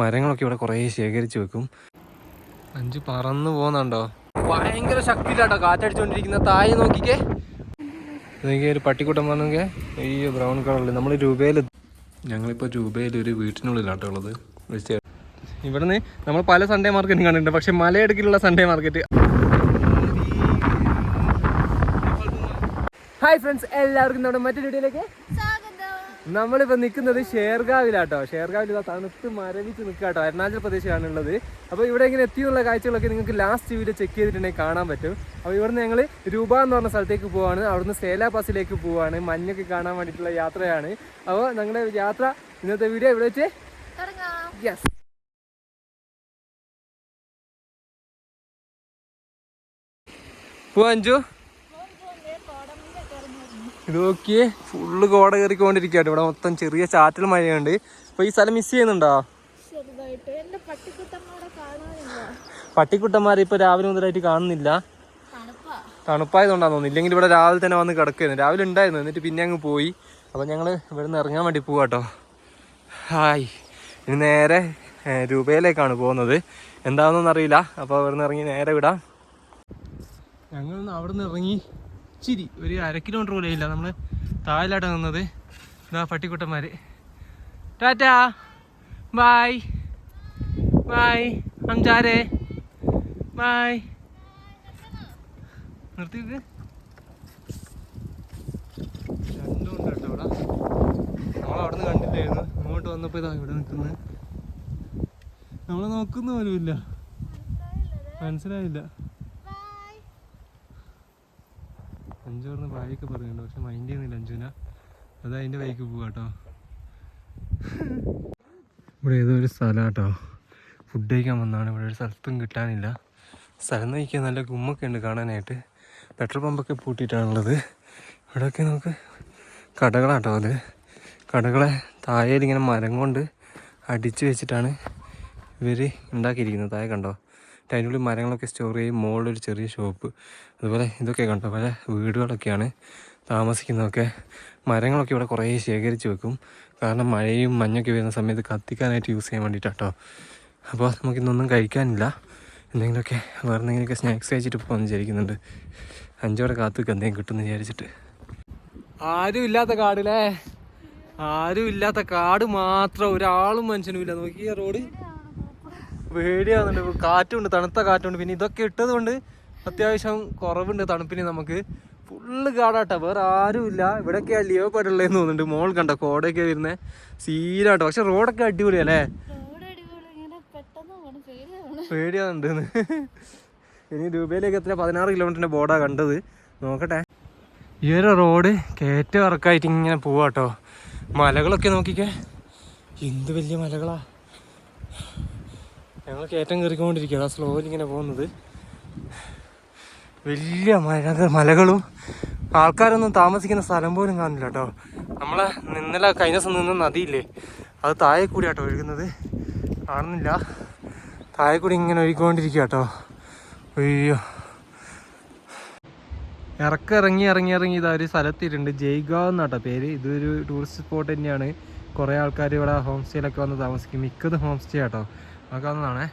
മരങ്ങളൊക്കെ ഇവിടെ കുറേ ശേഖരിച്ചു വെക്കും. അഞ്ച് പറന്നു പോകുന്നുണ്ടോ? ഭയങ്കര ശക്തിയിലാട്ടോ കാറ്റടിച്ചുകൊണ്ടിരിക്കുന്ന താഴെ നോക്കിക്കേ. നോക്കിയേ ഒരു പട്ടിക്കൂട്ടം വന്നെങ്കിൽ ഈ ബ്രൗൺ കളറിൽ നമ്മൾ രൂപയിൽ ഞങ്ങളിപ്പോൾ രൂപയിൽ ഒരു വീട്ടിനുള്ളിലാട്ടോ ഉള്ളത്. ഇവിടുന്ന് നമ്മൾ പല സൺഡേ മാർക്കറ്റും കണ്ടിട്ടുണ്ട്. പക്ഷെ മലയിടുക്കിലുള്ള സൺഡേ മാർക്കറ്റ് ഹായ് ഫ്രണ്ട്സ് എല്ലാവർക്കും നമ്മുടെ മറ്റൊരു വീഡിയോയിലേക്ക് നമ്മളിപ്പോൾ നിൽക്കുന്നത് ഷേർഗാവിലാട്ടോ. ഷേർഗാവിൽ ഇതാ തണുത്ത് മരവിച്ച് നിൽക്കാട്ടോ അരുണാചൽ പ്രദേശാണ് ഉള്ളത് അപ്പോൾ ഇവിടെ ഇങ്ങനെ എത്തിയുള്ള കാഴ്ചകളൊക്കെ നിങ്ങൾക്ക് ലാസ്റ്റ് വീഡിയോ ചെക്ക് ചെയ്തിട്ടുണ്ടെങ്കിൽ കാണാൻ പറ്റും. അപ്പോൾ ഇവിടുന്ന് ഞങ്ങൾ രൂപ എന്ന് പറഞ്ഞ സ്ഥലത്തേക്ക് പോവാണ്. അവിടുന്ന് സേല പാസിലേക്ക് പോവാണ്. മഞ്ഞൊക്കെ കാണാൻ വേണ്ടിയിട്ടുള്ള യാത്രയാണ്. അപ്പോൾ ഞങ്ങളുടെ യാത്ര ഇന്നത്തെ വീഡിയോ ഇവിടെ വെച്ച് യെസ് പോവാ അഞ്ചു ഇത് നോക്കിയേ ഫുള്ള് കോട കയറിക്കൊണ്ടിരിക്കുകയാണ്. ഇവിടെ മൊത്തം ചെറിയ ചാറ്റൽ മഴയുണ്ട്. അപ്പൊ ഈ സ്ഥലം മിസ് ചെയ്യുന്നുണ്ടോ? പട്ടിക്കുട്ടന്മാരെ ഇപ്പൊ രാവിലെ മുതലായിട്ട് കാണുന്നില്ല. തണുപ്പാ. തണുപ്പായതുകൊണ്ടാന്ന് തോന്നുന്നു. ഇല്ലെങ്കിൽ ഇവിടെ രാവിലെ തന്നെ വന്ന് കിടക്കുകയായിരുന്നു രാവിലെ ഉണ്ടായിരുന്നു. എന്നിട്ട് പിന്നെ അങ്ങ് പോയി. അപ്പൊ ഞങ്ങൾ ഇവിടെ നിന്ന് ഇറങ്ങാൻ വേണ്ടി പോവാട്ടോ ഹായ്. ഇനി നേരെ രൂപയിലേക്കാണ് പോകുന്നത്. എന്താണെന്നൊന്നും അറിയില്ല അപ്പോൾ ഇവിടെ നിന്ന് ഇറങ്ങി നേരെ വിടാം. ഞങ്ങളൊന്ന് അവിടെ നിന്ന് ഇറങ്ങി ഇച്ചിരി ഒരു അര കിലോമീറ്റർ പോലും ഇല്ല നമ്മൾ താഴിലാട്ട് നിന്നത്. ഇതാ പട്ടിക്കുട്ടന്മാര്. ടാറ്റാ. ബായ് ബായ് അഞ്ചാരേ. ബായ് നിർത്തി വെക്ക്. രണ്ടും ഉണ്ട് കേട്ടോ ഇവിടെ നമ്മൾ അവിടെ നിന്ന് കണ്ടില്ലായിരുന്നു. ഇങ്ങോട്ട് വന്നപ്പോൾ ഇതാ ഇവിടെ നോക്കുന്ന പോലും ഇല്ല മനസ്സിലായില്ല. അഞ്ചു പറഞ്ഞ ഭാര്യയൊക്കെ പറയുന്നുണ്ട് പക്ഷെ മൈൻഡ് ചെയ്യുന്നില്ല അഞ്ചുന അത് അതിന്റെ ബൈക്ക് പോവാ കേട്ടോ ഇവിടെ ഏതോ ഒരു സ്ഥലം കേട്ടോ ഫുഡ് കഴിക്കാൻ വന്നതാണ് ഇവിടെ ഒരു സ്ഥലത്തും കിട്ടാനില്ല. സ്ഥലം നയിക്കാൻ നല്ല ഗുമ്മൊക്കെ ഉണ്ട് കാണാനായിട്ട്. പെട്രോൾ പമ്പൊക്കെ പൂട്ടിയിട്ടാണുള്ളത്. ഇവിടെയൊക്കെ നമുക്ക് കടകളാട്ടോ അത്. കടകളെ താഴെ ഇങ്ങനെ മരം കൊണ്ട് അടിച്ചു വെച്ചിട്ടാണ് ഇവർ ഉണ്ടാക്കിയിരിക്കുന്നത്. താഴെ കണ്ടോ? ഉള്ളിൽ മരങ്ങളൊക്കെ സ്റ്റോർ ചെയ്യും. ഒരു ചെറിയ ഷോപ്പ് അതുപോലെ ഇതൊക്കെ കണ്ടോ? പല വീടുകളൊക്കെയാണ് താമസിക്കുന്നതൊക്കെ. മരങ്ങളൊക്കെ ഇവിടെ കുറേ ശേഖരിച്ച് വെക്കും. കാരണം മഴയും മഞ്ഞൊക്കെ വരുന്ന സമയത്ത് കത്തിക്കാനായിട്ട് യൂസ് ചെയ്യാൻ വേണ്ടിയിട്ടാട്ടോ അപ്പോൾ നമുക്കിന്നൊന്നും കഴിക്കാനില്ല. എന്തെങ്കിലുമൊക്കെ വേറെ എന്തെങ്കിലുമൊക്കെ സ്നാക്സ് കഴിച്ചിട്ട് പോകാമെന്ന് വിചാരിക്കുന്നുണ്ട്. അഞ്ചോടെ കാത്തുക്ക് എന്തെങ്കിലും കിട്ടുമെന്ന് വിചാരിച്ചിട്ട്. ആരും ഇല്ലാത്ത കാടില്ലേ? ആരും ഇല്ലാത്ത കാട് മാത്രം. ഒരാളും മനുഷ്യനും ഇല്ല. നോക്കിയ റോഡ് പേടിയാവുന്നുണ്ട്. ഇപ്പൊ കാറ്റുണ്ട് തണുത്ത കാറ്റുണ്ട്. പിന്നെ ഇതൊക്കെ ഇട്ടത് കൊണ്ട് അത്യാവശ്യം കുറവുണ്ട് തണുപ്പിന് നമുക്ക്. ഫുള്ള് കാടാട്ടോ വേറെ ആരും ഇല്ല ഇവിടെയൊക്കെ ലിയോ പാടുള്ളതെന്ന് തോന്നുന്നുണ്ട്. മോൾ കണ്ട കോടയൊക്കെ വരുന്നത് സീനാട്ടോ. പക്ഷെ റോഡൊക്കെ അടിപൊളിയല്ലേ? പേടിയാകുന്നുണ്ട് ഇനി രൂപയിലേക്ക് എത്ര? പതിനാറ് കിലോമീറ്ററിന്റെ ബോർഡാ കണ്ടത്. നോക്കട്ടെ. ഈ ഒരു റോഡ് കയറ്റം ഇറക്കായിട്ട് ഇങ്ങനെ പോവാട്ടോ. മലകളൊക്കെ നോക്കിക്കേ. എന്ത് വലിയ മലകളാ. ഞങ്ങൾ കയറ്റം കയറിക്കൊണ്ടിരിക്കുക സ്ലോയിൽ ഇങ്ങനെ പോകുന്നത്. വലിയ മല മലകളും ആൾക്കാരൊന്നും താമസിക്കുന്ന സ്ഥലം പോലും കാണില്ല കേട്ടോ. നമ്മളെ നിന്നല കഴിഞ്ഞ ദിവസം നിന്ന നദിയില്ലേ അത് താഴെ കൂടി കേട്ടോ ഒഴുകുന്നത്. കാണുന്നില്ല. താഴെ കൂടി ഇങ്ങനെ ഒഴുകിക്കൊണ്ടിരിക്കുക കേട്ടോ. അയ്യോ. ഇറക്കം ഇറങ്ങി ഇറങ്ങി ഇറങ്ങി ഇതാ ഒരു സ്ഥലത്തിട്ടുണ്ട്. ജയ്ഗാവ് എന്നാട്ടോ പേര്. ഇതൊരു ടൂറിസ്റ്റ് സ്പോട്ട് തന്നെയാണ്. കുറേ ആൾക്കാർ ഇവിടെ ഹോം സ്റ്റേയിലൊക്കെ വന്ന് താമസിക്കും. മിക്കത് ഹോം സ്റ്റേ ആട്ടോ അതൊക്കെ വന്നതാണേ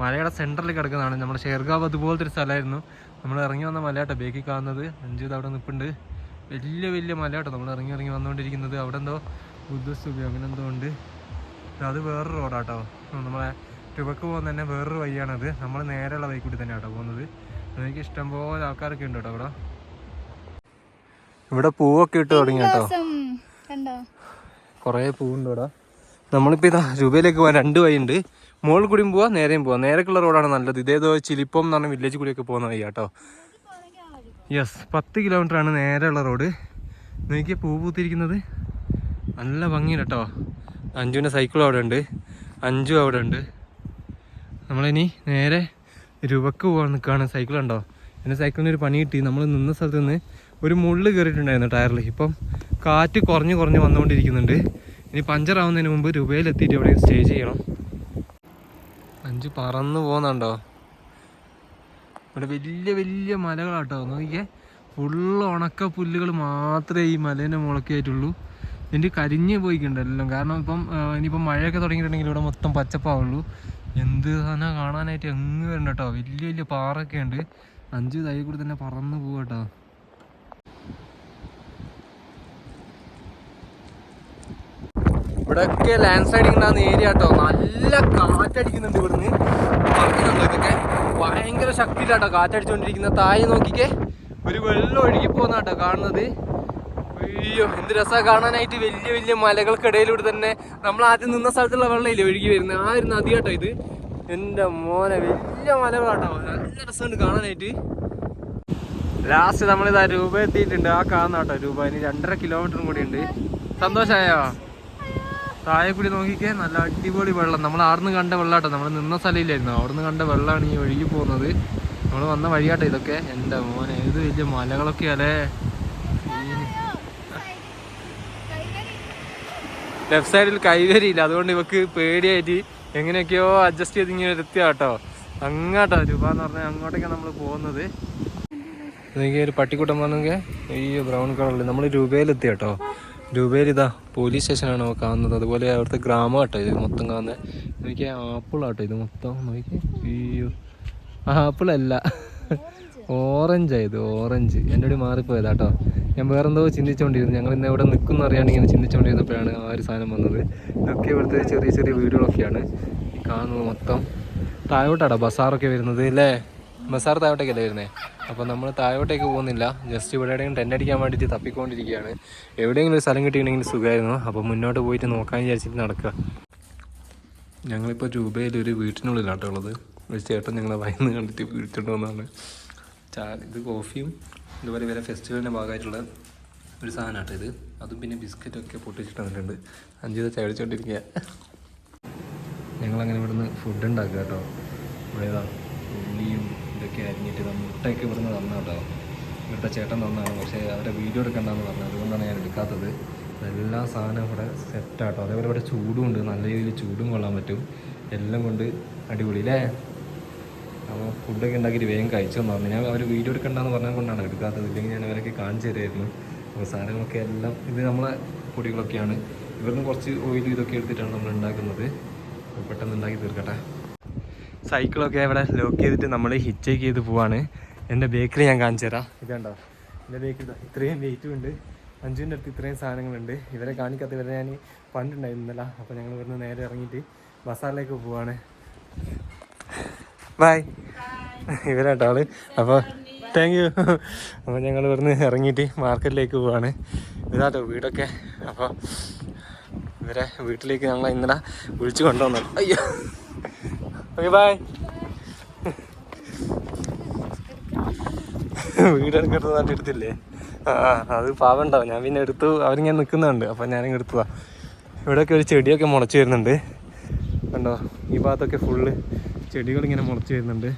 മലയുടെ സെന്ററിൽ കിടക്കുന്നതാണ്. നമ്മുടെ ഷെർഗാവ് അതുപോലത്തെ ഒരു സ്ഥലമായിരുന്നു. നമ്മൾ ഇറങ്ങി വന്ന മലയാട്ടോ ബേക്കി കാണുന്നത്. അഞ്ചു അവിടെ നിൽപ്പുണ്ട് വലിയ വലിയ മലയാട്ടോ നമ്മൾ ഇറങ്ങി ഇറങ്ങി വന്നുകൊണ്ടിരിക്കുന്നത്. അവിടെ എന്തോ ബുദ്ധസ്തുതി അങ്ങനെ എന്തോ ഉണ്ട്. അത് വേറൊരു റോഡാട്ടോ. നമ്മളെ ടുബക്ക് പോകുന്ന തന്നെ വേറൊരു വഴിയാണത്. നമ്മൾ നേരെയുള്ള വഴി കൂടി തന്നെ കേട്ടോ പോകുന്നത് എനിക്ക് ഇഷ്ടംപോലെ ആൾക്കാരൊക്കെ ഉണ്ട് കേട്ടോ ഇവിടെ ഇവിടെ പൂവൊക്കെ ഇട്ട് തുടങ്ങി കേട്ടോ. കുറേ പൂവുണ്ട് ഇവിടെ. നമ്മളിപ്പോൾ ഇതാ രൂപയിലേക്ക് പോകാൻ രണ്ട് വഴിയുണ്ട്. മുകളിൽ കൂടിയും പോവാ നേരെയും പോവാ. നേരക്കുള്ള റോഡാണ് നല്ലത്. ഇതേതോ ചിലിപ്പം എന്ന് പറഞ്ഞ വില്ലേജ് കൂടിയൊക്കെ പോകുന്ന വഴി കേട്ടോ യെസ് പത്ത് കിലോമീറ്റർ ആണ് നേരെയുള്ള റോഡ്. നോക്കിയാൽ പൂ പൂത്തിരിക്കുന്നത്. നല്ല ഭംഗിയുണ്ട് കേട്ടോ അഞ്ജുവിന്റെ സൈക്കിളും അവിടെ ഉണ്ട് അഞ്ചു അവിടെ ഉണ്ട് നമ്മളിനി നേരെ രൂപക്ക് പോകാൻ നിൽക്കുകയാണ് സൈക്കിൾ ഉണ്ടോ എന്റെ സൈക്കിളിന് ഒരു പണി കിട്ടി. നമ്മൾ നിന്ന സ്ഥലത്ത് നിന്ന് ഒരു മുള്ള് കയറിയിട്ടുണ്ടായിരുന്നു ടയറിൽ ഇപ്പം കാറ്റ് കുറഞ്ഞ് കുറഞ്ഞ് വന്നുകൊണ്ടിരിക്കുന്നുണ്ട്. ഇനി പഞ്ചർ ആവുന്നതിന് മുമ്പ് രൂപയിലെത്തിയിട്ട് എവിടെയും സ്റ്റേ ചെയ്യണം. അഞ്ച് പറന്ന് പോകുന്നുണ്ടോ? ഇവിടെ വലിയ വലിയ മലകളാട്ടോ. നോക്കിക്കേ ഫുള്ള് ഉണക്ക പുല്ലുകൾ മാത്രമേ ഈ മലേന്റെ മുളക്കായിട്ടുള്ളൂ എന്റെ കരിഞ്ഞ് എല്ലാം. കാരണം ഇപ്പം ഇനിയിപ്പം മഴയൊക്കെ തുടങ്ങിയിട്ടുണ്ടെങ്കിൽ ഇവിടെ മൊത്തം പച്ചപ്പാവുള്ളൂ. എന്ത് തന്നെ കാണാനായിട്ട് എങ്ങ് വരണ്ട കേട്ടോ വലിയ വലിയ പാറൊക്കെ ഉണ്ട്. അഞ്ച് തൈ കൂടി തന്നെ പറന്ന് പോവാ ഇവിടെയൊക്കെ ലാൻഡ് സ്ലൈഡിങ് ഉണ്ടാകുന്ന ഏരിയ കേട്ടോ നല്ല കാറ്റടിക്കുന്നുണ്ട് ഇവിടുന്ന്. പറഞ്ഞിട്ടുണ്ടോ ഇതൊക്കെ ഭയങ്കര ശക്തിയിലാട്ടോ കാറ്റടിച്ചോണ്ടിരിക്കുന്ന. താഴെ നോക്കിക്കേ ഒരു വെള്ളം ഒഴുകി പോകുന്ന കേട്ടോ കാണുന്നത്. അയ്യോ എന്ത് രസമാണ് കാണാനായിട്ട്. വലിയ വലിയ മലകൾക്കിടയിലൂടെ തന്നെ നമ്മൾ ആദ്യം നിന്ന സ്ഥലത്തുള്ള വെള്ളമില്ലേ ഒഴുകി വരുന്നത് ആ ഒരു നദി കേട്ടോ ഇത്. എന്റെ മോനെ വലിയ മലകളാട്ടോ. നല്ല രസമുണ്ട് കാണാനായിട്ട്. ലാസ്റ്റ് നമ്മളിതാ രൂപ എത്തിയിട്ടുണ്ട് ആ കാണുന്ന കേട്ടോ രൂപ. ഇനി രണ്ടര കിലോമീറ്ററും കൂടി ഉണ്ട് സന്തോഷമായോ താഴെ കൂടി നോക്കിക്കേ നല്ല അടിപൊളി വെള്ളം. നമ്മൾ ആടുന്ന് കണ്ട വെള്ളാട്ടോ. നമ്മൾ നിന്ന സ്ഥലമില്ലായിരുന്നു അവിടുന്ന് കണ്ട വെള്ളമാണ് ഈ ഒഴുകി പോകുന്നത്. നമ്മൾ വന്ന വഴിയാട്ടോ ഇതൊക്കെ. എന്റെ മോനെ ഏത് വലിയ മലകളൊക്കെ അല്ലേ? ലെഫ്റ്റ് സൈഡിൽ കൈവരിയില്ല. അതുകൊണ്ട് ഇവക്ക് പേടിയായിട്ട് എങ്ങനെയൊക്കെയോ അഡ്ജസ്റ്റ് ചെയ്ത് ഇങ്ങനെ എത്തിയ കേട്ടോ അങ്ങോട്ടോ രൂപ എന്ന് പറഞ്ഞാൽ അങ്ങോട്ടേക്കാണ് നമ്മൾ പോകുന്നത്. ഒരു പട്ടിക്കൂട്ടം വന്നെങ്കിൽ ഈ ബ്രൗൺ കളറിൽ നമ്മൾ രൂപയിലെത്തി കേട്ടോ രൂപയിൽ ഇതാ പോലീസ് സ്റ്റേഷനാണ് കാണുന്നത്. അതുപോലെ അവിടുത്തെ ഗ്രാമം കേട്ടോ ഇത് മൊത്തം കാണുന്നത് എനിക്ക് ആപ്പിൾ ആട്ടോ ഇത് മൊത്തം. നോക്കി അയ്യോ. ആപ്പിളല്ല ഓറഞ്ച് ഇത് ഓറഞ്ച്. എന്റെ കൂടി മാറിപ്പോയതാ കേട്ടോ ഞാൻ വേറെന്തോ ചിന്തിച്ചുകൊണ്ടിരുന്നു ഞങ്ങൾ ഇന്ന് എവിടെ നിൽക്കുന്ന അറിയാണ്ട് ഇങ്ങനെ ചിന്തിച്ചുകൊണ്ടിരുന്നപ്പോഴാണ് ആ ഒരു സാധനം വന്നത്. ഇതൊക്കെ ഇവിടുത്തെ ചെറിയ ചെറിയ വീടുകളൊക്കെയാണ്. കാണുന്നത് മൊത്തം. താഴോട്ടാടാ ബസാറൊക്കെ വരുന്നത് അല്ലേ? ബസാർ താഴോട്ടേക്കല്ലേ വരുന്നത് അപ്പോൾ നമ്മൾ താഴോട്ടേക്ക് പോകുന്നില്ല. ജസ്റ്റ് ഇവിടെ എവിടെയെങ്കിലും ടെന്റ് അടിക്കാൻ വേണ്ടിയിട്ട് തപ്പിക്കൊണ്ടിരിക്കുകയാണ്. എവിടെയെങ്കിലും ഒരു സ്ഥലം കിട്ടിയിട്ടുണ്ടെങ്കിൽ സുഖമായിരുന്നു. അപ്പോൾ മുന്നോട്ട് പോയിട്ട് നോക്കാൻ വിചാരിച്ചിട്ട് നടക്കുക. ഞങ്ങളിപ്പോൾ രൂപയിൽ ഒരു വീട്ടിനുള്ളിലാട്ടോ ഉള്ളത്. ഒരു ചേട്ടൻ ഞങ്ങളെ വയന്ന് കണ്ടിട്ട് വിളിച്ചോണ്ട് വന്നതാണ്. ചാ ഇത് കോഫിയും ഇതുപോലെ വേറെ ഫെസ്റ്റിവലിന്റെ ഭാഗമായിട്ടുള്ള ഒരു സാധനമാട്ടോ ഇത്. അതും പിന്നെ ബിസ്ക്കറ്റൊക്കെ പൊട്ടിച്ചിട്ട് വന്നിട്ടുണ്ട്. അഞ്ചു ദിവസം ചടിച്ചോണ്ടിരിക്കുക ഞങ്ങളങ്ങനെ ഇവിടുന്ന് ഫുഡ് ഉണ്ടാക്കുക കേട്ടോ. ഇവിടെ ഇതാ ഉള്ളിയും ഇതൊക്കെ അരിഞ്ഞിട്ട് മുട്ടയൊക്കെ ഇവിടുന്ന് തന്ന കേട്ടോ. ഇവിടുത്തെ ചേട്ടൻ തന്നാണ്. പക്ഷേ അവരെ വീഡിയോ എടുക്കണ്ടെന്ന് പറഞ്ഞത്. അതുകൊണ്ടാണ് ഞാൻ എടുക്കാത്തത്. എല്ലാ സാധനവും ഇവിടെ സെറ്റാട്ടോ അതേപോലെ ഇവിടെ ചൂടും ഉണ്ട്. നല്ല രീതിയിൽ ചൂടും കൊള്ളാൻ പറ്റും. എല്ലാം കൊണ്ട് അടിപൊളി അല്ലേ അപ്പോൾ ഫുഡൊക്കെ ഉണ്ടാക്കിയിട്ട് വേഗം കഴിച്ചു തന്നു ഞാൻ അവർ വീഡിയോ എടുക്കണ്ടെന്ന് പറഞ്ഞത് കൊണ്ടാണ് എടുക്കാത്തത്. ഇല്ലെങ്കിൽ ഞാൻ അവരൊക്കെ കാണിച്ചു തരുമായിരുന്നു അപ്പോൾ സാധനങ്ങളൊക്കെ എല്ലാം ഇത് നമ്മളെ പൊടികളൊക്കെയാണ്. ഇവിടുന്ന് കുറച്ച് ഓയിൽ ഇതൊക്കെ എടുത്തിട്ടാണ് നമ്മൾ ഉണ്ടാക്കുന്നത്. പെട്ടെന്ന് ഉണ്ടാക്കി തീർക്കട്ടെ. സൈക്കിളൊക്കെ ഇവിടെ ലോക്ക് ചെയ്തിട്ട് നമ്മൾ ഹിച്ചേക്ക് ചെയ്ത് പോവാണ്. എന്റെ ബേക്കറി ഞാൻ കാണിച്ചു തരാം. ഇതുണ്ടോ എന്റെ ബേക്കറി ഇത്രയും വെയിറ്റും ഉണ്ട്. അഞ്ചുവിന്റെ അടുത്ത് ഇത്രയും സാധനങ്ങളുണ്ട്. ഇവരെ കാണിക്കാത്ത ഇവരെ ഞാൻ പണ്ടുണ്ടായിരുന്നില്ല അപ്പോൾ ഞങ്ങൾ ഇവിടുന്ന് നേരെ ഇറങ്ങിയിട്ട് ബസാറിലേക്ക് പോവാണ്. ബായ് ഇവരാട്ടോ ആൾ. അപ്പോൾ താങ്ക് യു അപ്പോൾ ഞങ്ങൾ ഇവിടുന്ന് ഇറങ്ങിയിട്ട് മാർക്കറ്റിലേക്ക് പോവാണ്. ഇതാട്ടോ വീടൊക്കെ. അപ്പോൾ ഇവരെ വീട്ടിലേക്ക് ഞങ്ങൾ ഇന്നലെ വിളിച്ചു കൊണ്ടുവന്നു. അയ്യോ. ഓക്കെ ബായ് വീടെടുക്കരുത് നാട്ടിൽ എടുത്തില്ലേ? ആ അത് പാവം ഉണ്ടാവും ഞാൻ പിന്നെ എടുത്തു. അവരിങ്ങനെ നിൽക്കുന്നുണ്ട്. അപ്പം ഞാനിങ്ങനെ എടുത്തതാ. ഇവിടെയൊക്കെ ഒരു ചെടിയൊക്കെ മുളച്ച് വരുന്നുണ്ട്. കണ്ടോ? ഈ ഭാഗത്തൊക്കെ ഫുള്ള് ചെടികളിങ്ങനെ മുളച്ച് വരുന്നുണ്ട്.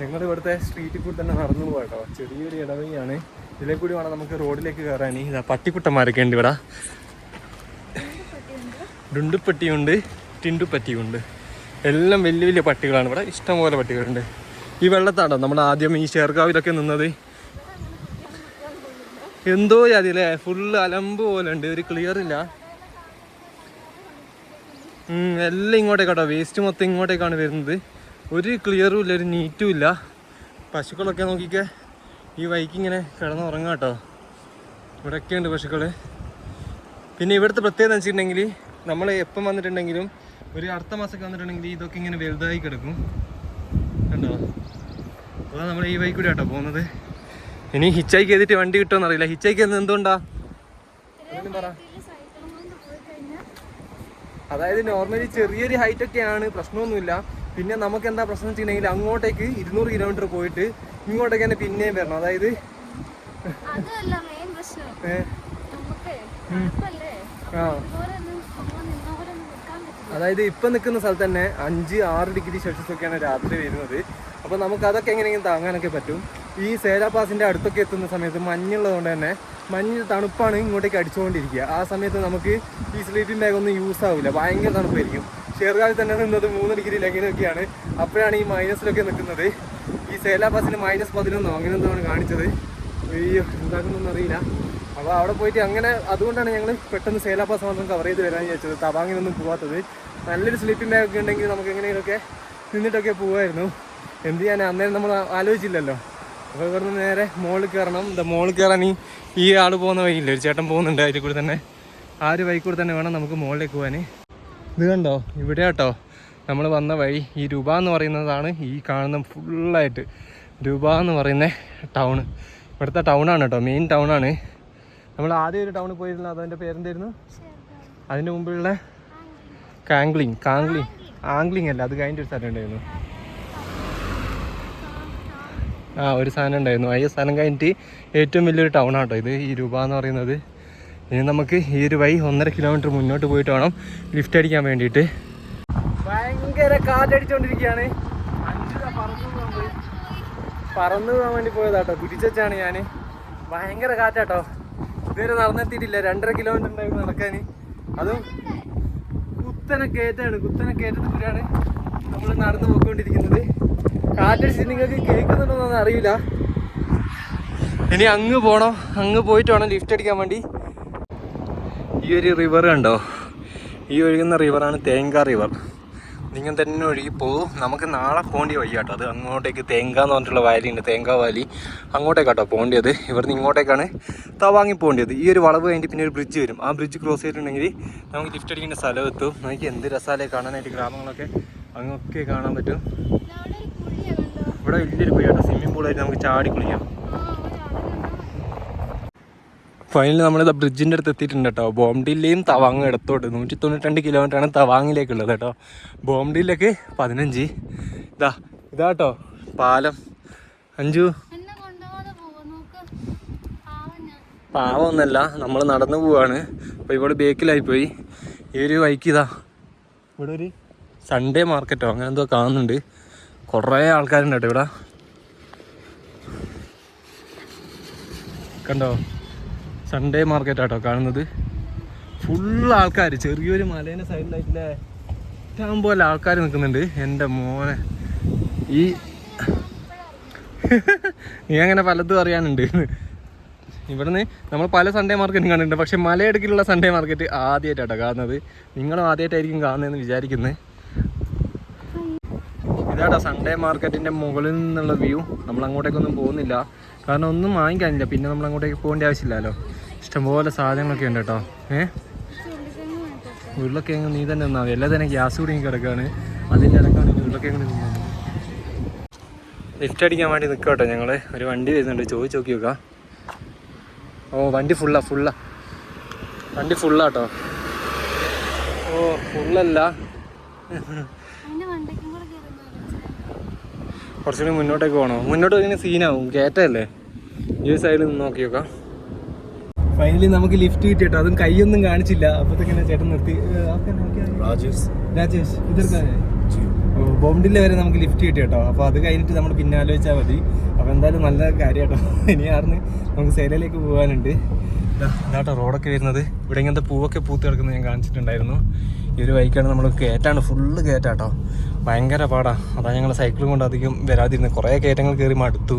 ഞങ്ങൾ ഇവിടുത്തെ സ്ട്രീറ്റിൽ കൂടി തന്നെ നടന്നു പോകാം കേട്ടോ. ചെറിയൊരു ഇടവഴിയാണ് ഇതിലെ കൂടി വേണം നമുക്ക് റോഡിലേക്ക് കയറാൻ. ഇതാ പട്ടിക്കുട്ടന്മാരൊക്കെ ഉണ്ട് ഇവിടെ. ഡുണ്ടുപ്പട്ടിയുണ്ട് ടിണ്ടുപ്പട്ടിയുണ്ട് എല്ലാം വലിയ വലിയ പട്ടികളാണ്. ഇവിടെ ഇഷ്ടംപോലെ പട്ടികളുണ്ട്. ഈ വെള്ളത്താണോ? നമ്മൾ ആദ്യം ഈ ചേർക്കാവിലൊക്കെ നിന്നത്. എന്തോ അതിലെ ഫുള്ള് അലമ്പ് പോലെ ഉണ്ട് ഒരു ക്ലിയർ ഇല്ല. എല്ലാം ഇങ്ങോട്ടേക്കാട്ടോ. വേസ്റ്റ് മൊത്തം ഇങ്ങോട്ടേക്കാണ് വരുന്നത്. ഒരു ക്ലിയറും ഇല്ല ഒരു നീറ്റും ഇല്ല. പശുക്കളൊക്കെ നോക്കിക്കേ. ഈ വൈക്കിങ്ങനെ കിടന്നുറങ്ങാം കേട്ടോ ഇവിടെയൊക്കെയുണ്ട് പശുക്കൾ പിന്നെ ഇവിടുത്തെ പ്രത്യേകത വെച്ചിട്ടുണ്ടെങ്കിൽ നമ്മൾ എപ്പം വന്നിട്ടുണ്ടെങ്കിലും ഒരു അടുത്ത മാസമൊക്കെ വന്നിട്ടുണ്ടെങ്കിൽ ഇതൊക്കെ ഇങ്ങനെ വലുതായി കിടക്കും. കണ്ടോ? അതാണ് നമ്മൾ ഈ വൈക്ക് ആട്ടോ പോകുന്നത്. ഇനി ഹിച്ചായിക്ക് ചെയ്തിട്ട് വണ്ടി കിട്ടുമെന്ന് അറിയില്ല ഹിച്ചായിക്ക് എന്തുകൊണ്ടാ? പറ. അതായത് നോർമലി ചെറിയൊരു ഹൈറ്റ് ഒക്കെയാണ് പ്രശ്നമൊന്നുമില്ല. പിന്നെ നമുക്ക് എന്താ പ്രശ്നം വെച്ചിട്ടുണ്ടെങ്കിൽ അങ്ങോട്ടേക്ക് ഇരുന്നൂറ് കിലോമീറ്റർ പോയിട്ട് ഇങ്ങോട്ടേക്ക് തന്നെ പിന്നെയും വരണം. അതായത് ആ ഇതുപോലെ ഒന്നും നമ്മൾ നിന്ന പോലെ ഒന്നും നിൽക്കാൻ പറ്റില്ല അതായത് ഇപ്പം നിൽക്കുന്ന സ്ഥലത്ത് തന്നെ അഞ്ച് ആറ് ഡിഗ്രി സെൽഷ്യസ് ഒക്കെയാണ് രാത്രി വരുന്നത്. അപ്പോൾ നമുക്ക് അതൊക്കെ എങ്ങനെയെങ്കിലും താങ്ങാനൊക്കെ പറ്റും. ഈ സേരാ പാസിന്റെ അടുത്തൊക്കെ എത്തുന്ന സമയത്ത് മഞ്ഞുള്ളതുകൊണ്ട് തന്നെ മഞ്ഞ് തണുപ്പാണ് ഇങ്ങോട്ടേക്ക് അടിച്ചുകൊണ്ടിരിക്കുക. ആ സമയത്ത് നമുക്ക് ഈ സ്ലീപ്പിംഗ് ബാഗ് ഒന്നും യൂസ് ആവില്ല ഭയങ്കര തണുപ്പായിരിക്കും. ഷെയർകാവിൽ തന്നെ നിന്നത് മൂന്ന് ഡിഗ്രി അങ്ങനെയൊക്കെയാണ് അപ്പോഴാണ് ഈ മൈനസിലൊക്കെ നിൽക്കുന്നത് ഈ സേലാ പാസിന് മൈനസ് പതിനൊന്നോ? അങ്ങനെ എന്തോ കാണിച്ചത്. അയ്യോ എന്താക്കുന്നൊന്നും അറിയില്ല. അപ്പോൾ അവിടെ പോയിട്ട് അങ്ങനെ അതുകൊണ്ടാണ് ഞങ്ങൾ പെട്ടെന്ന് സേലാപ്പാസ് പാസ് മാത്രം കവർ ചെയ്ത് വരാൻ ചോദിച്ചത് തവാങ്ങിനൊന്നും പോകാത്തത് നല്ലൊരു സ്ലീപ്പിംഗ് ബാഗ് ഒക്കെ ഉണ്ടെങ്കിൽ നമുക്ക് എങ്ങനെയൊക്കെ നിന്നിട്ടൊക്കെ പോകുമായിരുന്നു എന്ത് ചെയ്യാൻ അന്നേരം നമ്മൾ ആലോചിച്ചില്ലല്ലോ. അപ്പോൾ ഇവിടുന്ന് നേരെ മോളിൽ കയറണം. എന്താ മോളിൽ കയറാൻ ഈ ഈ ആൾ പോകുന്ന വഴിയില്ല? ഒരു ചേട്ടൻ പോകുന്നുണ്ട് അതിൽ കൂടെ തന്നെ. ആ ഒരു വഴി തന്നെ വേണം നമുക്ക് മുകളിലേക്ക് പോകാൻ ഇത് കണ്ടോ? ഇവിടെ കേട്ടോ. നമ്മൾ വന്ന വഴി ഈ രൂപ എന്ന് പറയുന്നതാണ് ഈ കാണുന്ന ഫുള്ളായിട്ട് രൂപ എന്ന് പറയുന്ന ടൗൺ ഇവിടുത്തെ ടൗണാണ് കേട്ടോ. മെയിൻ ടൗണാണ് നമ്മൾ ആദ്യം ഒരു ടൗണിൽ പോയിരുന്നു അതിന്റെ പേരെന്തായിരുന്നു? അതിന്റെ മുമ്പിലുള്ള കാംഗ്ലിങ് കാംഗ്ലിങ്. ആംഗ്ലിങ് അല്ല അത് കഴിഞ്ഞിട്ട് ഒരു സ്ഥലം ഉണ്ടായിരുന്നു. ആ ഒരു സാധനം ഉണ്ടായിരുന്നു. ആ സ്ഥലം കഴിഞ്ഞിട്ട് ഏറ്റവും വലിയൊരു ടൗൺ ആട്ടോ ഇത് ഈ രൂപ എന്ന് പറയുന്നത്. ഇനി നമുക്ക് ഈ ഒരു വഴി ഒന്നര കിലോമീറ്റർ മുന്നോട്ട് പോയിട്ട് വേണം ലിഫ്റ്റ് അടിക്കാൻ വേണ്ടിയിട്ട്. ഭയങ്കര കാറ്റടിച്ചോണ്ടിരിക്കുകയാണ്. പറന്നു പോകാൻ വേണ്ടി പോയതാട്ടോ. തിരിച്ചാണ് ഞാൻ ഭയങ്കര കാറ്റാട്ടോ. ഇതുവരെ നടന്നെത്തിയിട്ടില്ല. രണ്ടര കിലോമീറ്റർ ഉണ്ടായിരുന്നു നടക്കാൻ അതും കുത്തനെ കയറ്റാണ് കുത്തനെ കയറ്റത്തിൽ കൂടിയാണ് നമ്മൾ നടന്നു പോയിക്കൊണ്ടിരിക്കുന്നത്. കാറ്റടിച്ച് നിങ്ങൾക്ക് കേൾക്കുന്നുണ്ടോന്നൊന്നും അറിയില്ല. ഇനി അങ്ങ് പോകണം അങ്ങ് പോയിട്ട് വേണം ലിഫ്റ്റ് അടിക്കാൻ വേണ്ടി. ഈ ഒരു റിവർ കണ്ടോ? ഈ ഒഴുകുന്ന റിവറാണ് തേങ്ക റിവർ നിങ്ങൾ തന്നെ ഒഴുകി പോകും നമുക്ക് നാളെ പോകേണ്ടി വഴി കേട്ടോ. അത് അങ്ങോട്ടേക്ക് തേങ്ക എന്ന് പറഞ്ഞിട്ടുള്ള വാലിയുണ്ട് തേങ്ക വാലി അങ്ങോട്ടേക്കാട്ടോ പോകേണ്ടത്. ഇവിടുന്ന് ഇങ്ങോട്ടേക്കാണ് തവാങ്ങി പോകേണ്ടത്. ഈ ഒരു വളവ് കഴിഞ്ഞിട്ട് പിന്നെ ഒരു ബ്രിഡ്ജ് വരും. ആ ബ്രിഡ്ജ് ക്രോസ് ചെയ്തിട്ടുണ്ടെങ്കിൽ നമുക്ക് ലിഫ്റ്റ് അടിക്കേണ്ട സ്ഥലം എത്തും. നമുക്ക് എന്ത് രസാലേ കാണാനായിട്ട് ഗ്രാമങ്ങളൊക്കെ. അങ്ങൊക്കെ കാണാൻ പറ്റും. ഇവിടെ വലിയൊരു പോയി കേട്ടോ സ്വിമ്മിംഗ് പൂളായിട്ട് നമുക്ക് ചാടി കുളിക്കാം. ഫൈനലി നമ്മൾ ഇതാ ബ്രിഡ്ജിന്റെ അടുത്ത് എത്തിയിട്ടുണ്ട് കേട്ടോ. ബോംഡിലെയും തവാങ് ഇടത്തോട്ട്. നൂറ്റി തൊണ്ണൂറ്റി രണ്ട് കിലോമീറ്റർ ആണ് തവാങ്ങിലേക്കുള്ളത് കേട്ടോ. ബോംഡിലേക്ക് പതിനഞ്ച്. ഇതാ ഇതാ കേട്ടോ പാലം. അഞ്ചു എന്നെ കൊണ്ടുപോകാതെ പോവാ? നോക്ക്. പാവം ഞാൻ. പാവമൊന്നല്ല നമ്മൾ നടന്നു പോവാണ്. അപ്പോൾ ഇവിടെ ബേക്കിലായി പോയി. ഈ ഒരു വൈക്ക് ഇതാ. ഇവിടെ ഒരു സൺഡേ മാർക്കറ്റോ അങ്ങനെ എന്തോ കാണുന്നുണ്ട്. കുറേ ആൾക്കാരുണ്ട് കേട്ടോ ഇവിടെ. കണ്ടോ? സൺഡേ മാർക്കറ്റ് ആട്ടോ കാണുന്നത്. ഫുൾ ആൾക്കാർ ചെറിയൊരു മലേന്റെ സൈഡിലായിട്ടില്ലേ ഇഷ്ടം പോലെ ആൾക്കാർ നിൽക്കുന്നുണ്ട്. എന്റെ മോനെ. ഈ നീ അങ്ങനെ പലതും അറിയാനുണ്ട്. ഇവിടുന്ന് നമ്മൾ പല സൺഡേ മാർക്കറ്റും കണ്ടിട്ടുണ്ട്. പക്ഷെ മലയിടുക്കിലുള്ള സൺഡേ മാർക്കറ്റ് ആദ്യമായിട്ടാട്ടോ കാണുന്നത്. നിങ്ങളും ആദ്യമായിട്ടായിരിക്കും കാണുന്നതെന്ന് വിചാരിക്കുന്നത് ഇതാട്ടോ സൺഡേ മാർക്കറ്റിന്റെ മുകളിൽ നിന്നുള്ള വ്യൂ നമ്മൾ അങ്ങോട്ടേക്കൊന്നും പോകുന്നില്ല. കാരണം ഒന്നും വാങ്ങിക്കാനില്ല. പിന്നെ നമ്മൾ അങ്ങോട്ടേക്ക് പോകേണ്ട ആവശ്യമില്ലല്ലോ. ഇഷ്ടംപോലെ സാധനങ്ങളൊക്കെ ഉണ്ട് കേട്ടോ. ഏ? ഉരുളക്കിഴങ്ങ് നീ തന്നെ നിന്നാവും എല്ലാം തന്നെ ഗ്യാസ് കുടുങ്ങി കിടക്കുകയാണ് അതിന്റെ ഇടക്കാണ് ഉരുളക്കിഴങ്ങ് നിന്നത് ലിഫ്റ്റ് അടിക്കാൻ വേണ്ടി നിൽക്കുക കേട്ടോ ഞങ്ങൾ ഒരു വണ്ടി വരുന്നുണ്ട്. ചോദിച്ച് നോക്കി നോക്കാം. ഓ വണ്ടി ഫുള്ളാ ഫുള്ളാ വണ്ടി ഫുള്ളാ കേട്ടോ. ഓ ഫുള്ളല്ല കുറച്ചുകൂടി മുന്നോട്ടേക്ക് പോകണോ? മുന്നോട്ട് ഇങ്ങനെ സീനാവും കയറ്റല്ലേ ഈ സൈഡിൽ നിന്ന് നോക്കി നോക്കാം. ഫൈനലി നമുക്ക് ലിഫ്റ്റ് കിട്ടി കേട്ടോ അതും കൈയൊന്നും കാണിച്ചില്ല. അപ്പത്തേക്കിനെ ചേട്ടൻ നിർത്തി. രാജേഷ്. രാജേഷ് ഇതെടുക്കാനേ വരെ നമുക്ക് ലിഫ്റ്റ് കിട്ടി കേട്ടോ അപ്പോൾ അത് കഴിഞ്ഞിട്ട് നമ്മൾ പിന്നെ ആലോചിച്ചാൽ മതി. അപ്പോൾ എന്തായാലും നല്ല കാര്യം ഇനി ആർന്ന് നമുക്ക് സൈലയിലേക്ക് പോകാനുണ്ട്. ഇതാട്ടോ റോഡൊക്കെ വരുന്നത്. ഇവിടെ ഇങ്ങനത്തെ പൂവൊക്കെ പൂത്ത് കിടക്കുന്നത് ഞാൻ കാണിച്ചിട്ടുണ്ടായിരുന്നു. ഈ ഒരു ബൈക്കാണ് നമ്മൾ കയറ്റാണ് ഫുള്ള് കയറ്റാട്ടോ ഭയങ്കര പാടാണ് അതാ ഞങ്ങൾ സൈക്കിൾ കൊണ്ട് അധികം വരാതിരുന്നു. കുറേ കയറ്റങ്ങൾ കയറി മടുത്തു.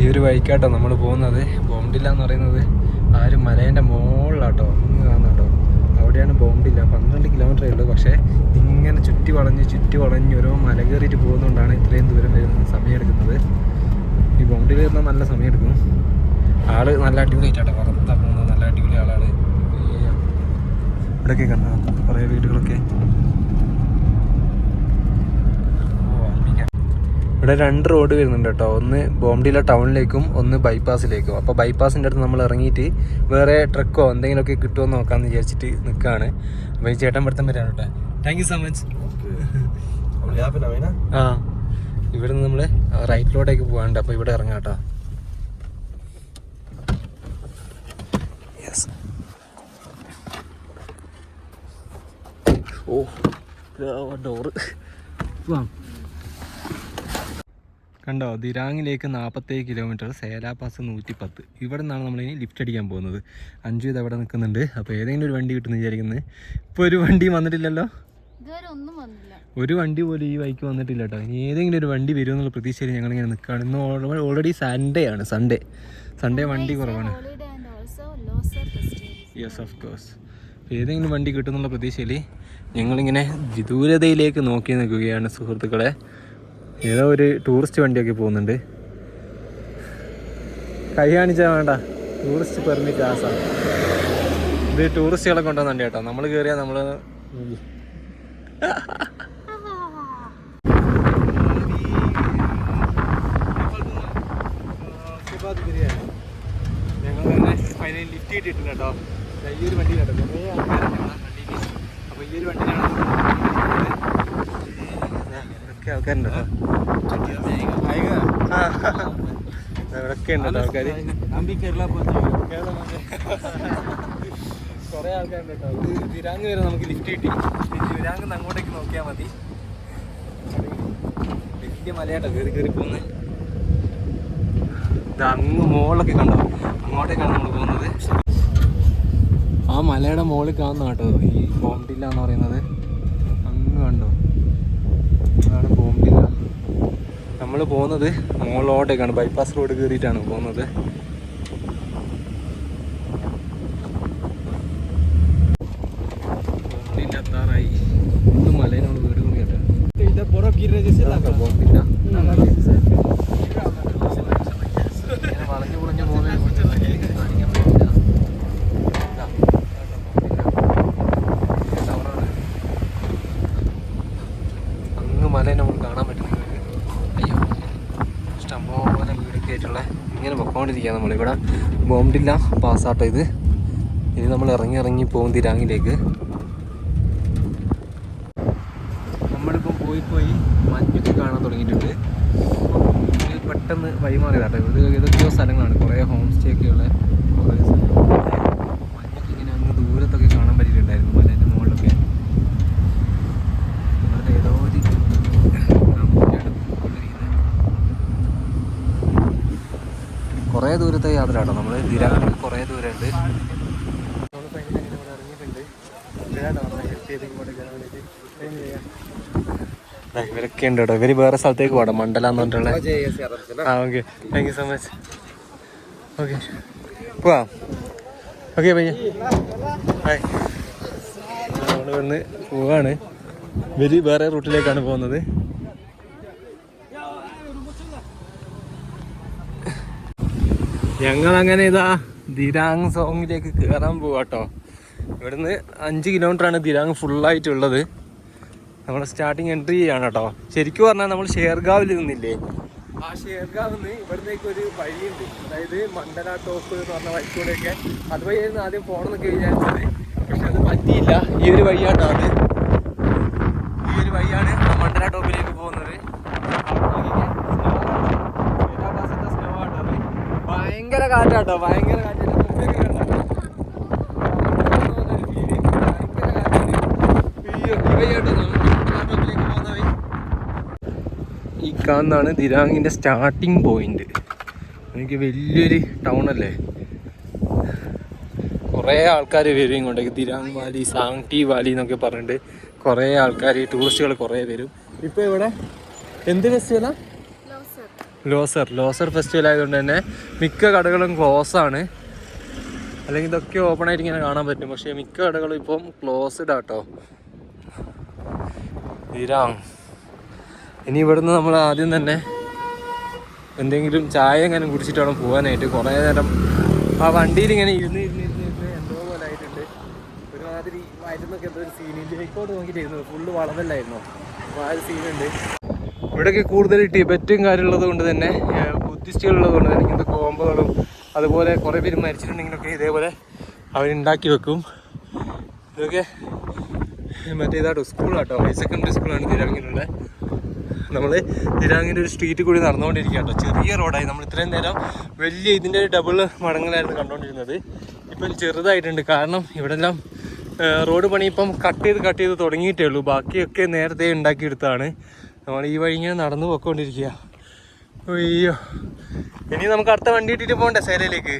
ഈ ഒരു ബൈക്കാട്ടോ നമ്മൾ പോകുന്നത്. ബോംഡില്ല എന്ന് പറയുന്നത് ആ ഒരു മലേന്റെ മുകളിലാട്ടോ കാണാട്ടോ അവിടെയാണ് ബോംഡില്ല പന്ത്രണ്ട് കിലോമീറ്ററേ ഉള്ളൂ. പക്ഷേ ഇങ്ങനെ ചുറ്റി വളഞ്ഞ് ചുറ്റി വളഞ്ഞ് ഓരോ മല കയറിയിട്ട് പോകുന്നതുകൊണ്ടാണ് ഇത്രയും ദൂരം വരുന്നത് സമയം എടുക്കുന്നത് ഈ ബോംഡിൽ വരുന്ന നല്ല സമയം എടുക്കും ആൾ നല്ല അടിപൊളിയായിട്ടാട്ടോ പുറത്താ പോകുന്നത് നല്ല അടിപൊളി ആളാണ്. ഇവിടെയൊക്കെ കണ്ടോ? കുറേ വീടുകളൊക്കെ ഓ അമ്മിക്ക ഇവിടെ രണ്ട് റോഡ് വരുന്നുണ്ട് കേട്ടോ. ഒന്ന് ബോംഡിയിലെ ടൗണിലേക്കും ഒന്ന് ബൈപ്പാസിലേക്കും. അപ്പോൾ ബൈപ്പാസിന്റെ അടുത്ത് നമ്മൾ ഇറങ്ങിയിട്ട് വേറെ ട്രക്കോ എന്തെങ്കിലുമൊക്കെ കിട്ടുമോ എന്ന് നോക്കാമെന്ന് വിചാരിച്ചിട്ട് നിൽക്കുകയാണ് അപ്പോൾ ഈ ചേട്ടൻ പഠിത്തം വരാണ് കേട്ടോ. താങ്ക് യു സോ മച്ച് ആ. ഇവിടെ നിന്ന് നമ്മൾ റൈറ്റിലോട്ടേക്ക് പോകാണ്ട് അപ്പോൾ ഇവിടെ ഇറങ്ങാം കേട്ടോ. ഓ ഡോറ് വാ. കണ്ടോ? ദിരാങ്ങിലേക്ക് നാൽപ്പത്തേഴ് കിലോമീറ്റർ സേലാ പാസ് നൂറ്റി പത്ത് ഇവിടെ നിന്നാണ് നമ്മളിനി ലിഫ്റ്റ് അടിക്കാൻ പോകുന്നത്. അഞ്ചു ഇത് അവിടെ നിൽക്കുന്നുണ്ട്. അപ്പോൾ ഏതെങ്കിലും ഒരു വണ്ടി കിട്ടുമെന്ന് വിചാരിക്കുന്നത് ഇപ്പോൾ ഒരു വണ്ടിയും വന്നിട്ടില്ലല്ലോ? ഒരു വണ്ടി പോലും ഈ വൈക്ക് വന്നിട്ടില്ല കേട്ടോ. ഇനി ഏതെങ്കിലും ഒരു വണ്ടി വരുമെന്നുള്ള പ്രതീക്ഷയിൽ ഞങ്ങളിങ്ങനെ നിൽക്കുകയാണ്. ഇന്ന് ഓൾറെഡി സൺഡേ ആണ് സൺഡേ സൺഡേ വണ്ടി കുറവാണ്. യെസ് ഓഫ് കോഴ്സ് ഏതെങ്കിലും വണ്ടി കിട്ടുന്നുള്ള പ്രതീക്ഷയിൽ ഞങ്ങളിങ്ങനെ വിദൂരതയിലേക്ക് നോക്കി നിൽക്കുകയാണ് സുഹൃത്തുക്കളെ. ഏതോ ഒരു ടൂറിസ്റ്റ് വണ്ടിയൊക്കെ പോകുന്നുണ്ട്. കൈ കാണിച്ചാൽ വേണ്ട. ടൂറിസ്റ്റ് പെർമിറ്റ് ആസ ഇത് ടൂറിസ്റ്റുകളെ കൊണ്ടുവന്ന വണ്ടി കേട്ടോ. നമ്മൾ കയറിയാൽ നമ്മൾ ഞങ്ങൾ തന്നെ ഫൈനലി ലിഫ്റ്റ് കിട്ടിയിട്ടുണ്ട് കേട്ടോ. ഈ ഒരു വണ്ടി കേട്ടോ അപ്പോൾ ഈ ഒരു വണ്ടിയിലാണ് ഒക്കെ ആൾക്കാരുണ്ട്. ഇവിടെയൊക്കെ ഉണ്ട് ആൾക്കാർ കുറേ ആൾക്കാരുണ്ട് കേട്ടോ. വരെ നമുക്ക് ലിഫ്റ്റ് കിട്ടി. നിന്ന് അങ്ങോട്ടേക്ക് നോക്കിയാൽ മതി. വലിയ മലയാട്ടോ കയറി കയറി പോകുന്നത് അങ്ങ് മുകളിലൊക്കെ കണ്ടോ? അങ്ങോട്ടേക്കാണ് നമ്മൾ പോകുന്നത്. ആ മലയുടെ മുകളിൽ കാണുന്ന കേട്ടോ ഈ ബോംഡില്ല എന്ന് പറയുന്നത് അങ്ങ് കണ്ടോ അതാണ് ബോംഡില്ല നമ്മൾ പോകുന്നത് മോളോട്ടേക്കാണ് ബൈപ്പാസ് റോഡ് കയറിയിട്ടാണ് പോകുന്നത്. മലയിനോട് വീട് കൂടി കേട്ടോ ബോംഡില്ല ഇങ്ങനെ വളഞ്ഞു പുളഞ്ഞു പോകുന്നതിനെ കുറിച്ച് കാണിക്കാൻ പറ്റില്ല. ഇതാ, ഇത് ടവറാണ്. അങ്ങ് മല നമുക്ക് കാണാൻ പറ്റും നിങ്ങൾക്ക് അയ്യോ ഇഷ്ടംപോലെ വീടൊക്കെ ആയിട്ടുള്ള ഇങ്ങനെ പൊക്കോണ്ടിരിക്കുക നമ്മളിവിടെ. ബോംഡില്ല പാസ്സാട്ടോ ഇത്. ഇനി നമ്മൾ ഇറങ്ങി ഇറങ്ങി പോകും തിരാങ്ങിലേക്ക്. നമ്മളിപ്പം പോയി പോയി മഞ്ഞൊക്കെ കാണാൻ തുടങ്ങിയിട്ടുണ്ട്. പെട്ടെന്ന് വഴിമാറിയതാട്ടോ ഇത് ഏതൊക്കെയോ സ്ഥലങ്ങളാണ്. കുറേ ഹോം സ്റ്റേ ഒക്കെയുള്ള കുറേ സ്ഥലങ്ങൾ മഞ്ഞൊക്കെ ഇങ്ങനെ അങ്ങ് ദൂരത്തൊക്കെ കാണാൻ പറ്റിയിട്ടുണ്ടായിരുന്നു മലേന്റെ മുകളിലൊക്കെ ഇവിടുത്തെ ഏതോ ഒരു ഗ്രാമത്തിലാണ് പോയിക്കൊണ്ടിരിക്കുന്നത്. കുറേ ദൂരത്തെ യാത്ര കേട്ടോ നമ്മൾ ദിരാങ്ങ് കുറേ ദൂരമുണ്ട് നമ്മൾ ഫൈനലി അങ്ങനെ ഇവിടെ ഇറങ്ങിയിട്ടുണ്ട് ഇതിനാട്ടോ നമ്മളെ ഹെൽപ്പ് ചെയ്ത് ഇങ്ങോട്ട് നമ്മൾ വേണ്ടിയിട്ട് ട്രെയിൻ ചെയ്യാം ദാ ഇവരൊക്കെ ഉണ്ട് കേട്ടോ ഇവർ വേറെ സ്ഥലത്തേക്ക് പോകണം. മണ്ഡല എന്ന് പറഞ്ഞിട്ടുള്ള. ആ okay. Thank you so much okay. പോവാം. ഓക്കെ പയ്യ. ഹായ് നമ്മൾ ഇവിടുന്ന് പോവാണ്. ഇവർ വേറെ റൂട്ടിലേക്കാണ് പോകുന്നത്. ഞങ്ങൾ അങ്ങനെ ഇതാ ദിരാങ് സോങ്ങിലേക്ക് കയറാൻ പോവാട്ടോ ഇവിടുന്ന് അഞ്ച് കിലോമീറ്റർ ആണ് ദിരാങ് ഫുള്ളായിട്ടുള്ളത്. നമ്മൾ സ്റ്റാർട്ടിങ് എൻട്രി ചെയ്യാണ് കേട്ടോ ശരിക്കും പറഞ്ഞാൽ നമ്മൾ ഷേർഗാവിൽ നിന്നില്ലേ? ആ ഷേർഗാവിൽ നിന്ന് ഇവിടത്തേക്ക് ഒരു വഴിയുണ്ട്. അതായത് മണ്ഡല ടോപ്പ് എന്ന് പറഞ്ഞ വഴിക്കൂടെയൊക്കെ. അതുവഴിയായിരുന്നു ആദ്യം പോകണമെന്നൊക്കെ വിചാരിച്ചത്. പക്ഷെ അത് പറ്റിയില്ല. ഈ ഒരു വഴിയാട്ടോ അത് ഈ ഒരു വഴിയാണ് മണ്ഡല ടോപ്പിലേക്ക് പോകുന്നത് അവിടെ നോക്കിക്കേ, snow ആണ്. ഏതാ ഭാഗത്തെ snow ആട്ടോ അത്. ഭയങ്കര കാറ്റാട്ടോ ഭയങ്കര കാറ്റാട്ടോ? ഈ കാണുന്നതാണ് ദിരാങ്ങിന്റെ സ്റ്റാർട്ടിങ് പോയിന്റ് എനിക്ക് വലിയൊരു ടൗൺ അല്ലേ? കുറേ ആൾക്കാർ വരും ഇങ്ങോട്ടേക്ക്. ദിരാങ് വാലി സാങ്ടി വാലി എന്നൊക്കെ പറഞ്ഞിട്ട് കുറേ ആൾക്കാർ ടൂറിസ്റ്റുകൾ കുറേ വരും. ഇപ്പോൾ ഇവിടെ എന്ത് ഫെസ്റ്റിവലാ ലോസർ. ലോസർ ഫെസ്റ്റിവൽ ആയതുകൊണ്ട് തന്നെ മിക്ക കടകളും ക്ലോസ് ആണ്. അല്ലെങ്കിൽ ഇതൊക്കെ ഓപ്പൺ ആയിട്ട് ഇങ്ങനെ കാണാൻ പറ്റും. പക്ഷേ മിക്ക കടകളും ഇപ്പം ക്ലോസ്ഡ് ആട്ടോ. തീരാം ഇനി ഇവിടുന്ന് നമ്മൾ ആദ്യം തന്നെ എന്തെങ്കിലും ചായ എങ്ങനെ കുടിച്ചിട്ട് വേണം പോകാനായിട്ട്. കുറേ നേരം ആ വണ്ടിയിൽ ഇങ്ങനെ ഇരുന്ന് ഇരുന്ന് ഇരുന്ന് ഇരുന്ന് എന്തോ പോലെ ആയിട്ടുണ്ട്. ഒരുമാതിരി മരുന്നൊക്കെ എന്തോ ഒരു സീൻ ഹൈക്കോട്ട് നോക്കിയിട്ടായിരുന്നു ഫുള്ള് വളവല്ലായിരുന്നു? അപ്പോൾ ആ ഒരു സീനുണ്ട് ഇവിടെയൊക്കെ കൂടുതൽ ടിബറ്റും കാര്യമുള്ളത് കൊണ്ട് തന്നെ ബുദ്ധിസ്റ്റുകൾ ഉള്ളത് കൊണ്ട് തന്നെ ഇങ്ങനത്തെ കോമ്പുകളും അതുപോലെ കുറേ പേര് മരിച്ചിട്ടുണ്ടെങ്കിലൊക്കെ ഇതേപോലെ അവരുണ്ടാക്കി വെക്കും. ഇതൊക്കെ മറ്റേ ഇതാട്ടോ സ്കൂളാട്ടോ. ഹയർ സെക്കൻഡറി സ്കൂളാണ് തിരാങ്ങിലുള്ള നമ്മൾ തിരാങ്ങിന്റെ ഒരു സ്ട്രീറ്റ് കൂടി നടന്നുകൊണ്ടിരിക്കുക കേട്ടോ ചെറിയ റോഡായി. നമ്മൾ ഇത്രയും നേരം വലിയ ഇതിന്റെ ഒരു ഡബിൾ മടങ്ങലായിരുന്നു കണ്ടുകൊണ്ടിരുന്നത് ഇപ്പം ചെറുതായിട്ടുണ്ട്. കാരണം ഇവിടെ എല്ലാം റോഡ് പണി ഇപ്പം കട്ട് ചെയ്ത് കട്ട് ചെയ്ത് തുടങ്ങിയിട്ടേ ഉള്ളൂ. ബാക്കിയൊക്കെ നേരത്തെ ഉണ്ടാക്കിയെടുത്താണ് നമ്മൾ ഈ വഴി ഇങ്ങനെ നടന്നു പോയിക്കൊണ്ടിരിക്കുക അയ്യോ. ഇനി നമുക്ക് അടുത്ത വണ്ടി ഇട്ടിട്ട് പോകണ്ടേ സേലയിലേക്ക്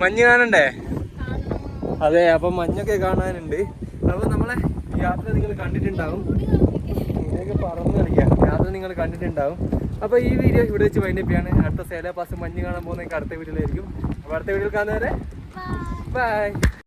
മഞ്ഞ് കാണണ്ടേ? അതെ അപ്പം മഞ്ഞൊക്കെ കാണാനുണ്ട്. അപ്പോൾ നമ്മളെ യാത്ര നിങ്ങൾ കണ്ടിട്ടുണ്ടാവും. ഇങ്ങനെയൊക്കെ പറഞ്ഞു കളിക്കാം. യാത്ര നിങ്ങൾ കണ്ടിട്ടുണ്ടാവും. അപ്പോൾ ഈ വീഡിയോ ഇവിടെ വെച്ച് വൈൻഡപ്പ് ചെയ്യാണ്. അടുത്ത സേല പാസ് മഞ്ഞ് കാണാൻ പോകുന്ന അടുത്ത വീഡിയോയിലായിരിക്കും അപ്പോൾ അടുത്ത വീഡിയോയിൽ കാണുന്നവരെ ബൈ